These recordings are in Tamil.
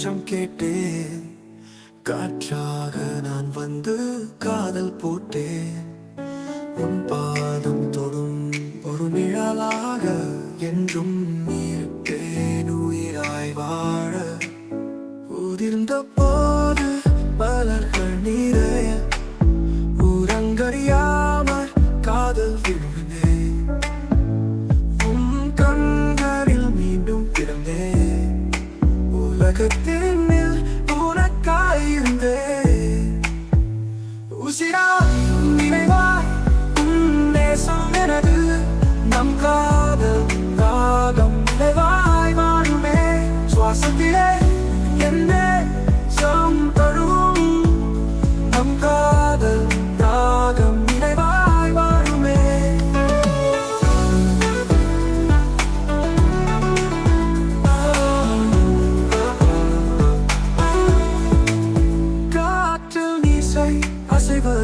கொஞ்சம் கேட்டேன். காற்றாக நான் வந்து காதல் போட்டேன். உன் பாதம் தொடும் ஒரு நிழலாக என்றும் இருப்பேன் உயிராய் வாழ உதிர்ந்த போது மலர்கள் நிறைய. உரங்கறியாமல் காதல் விழு could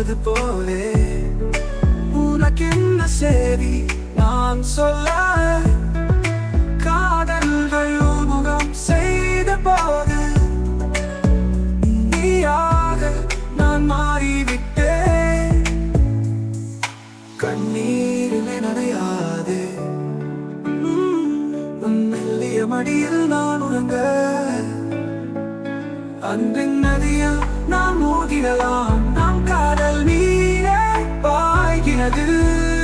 அசைவது போலே. உனக்கு என்ன சேரி நான் சொல்ல? காதல்கள் முகம் செய்த போது நீயாக நான் மாறிவிட்டேன். கண்ணீரில் நனையாது. மெல்லிய மடியில் நான் உறங்க. அன்பின் நதியில் நான் மோதிடலாம். you.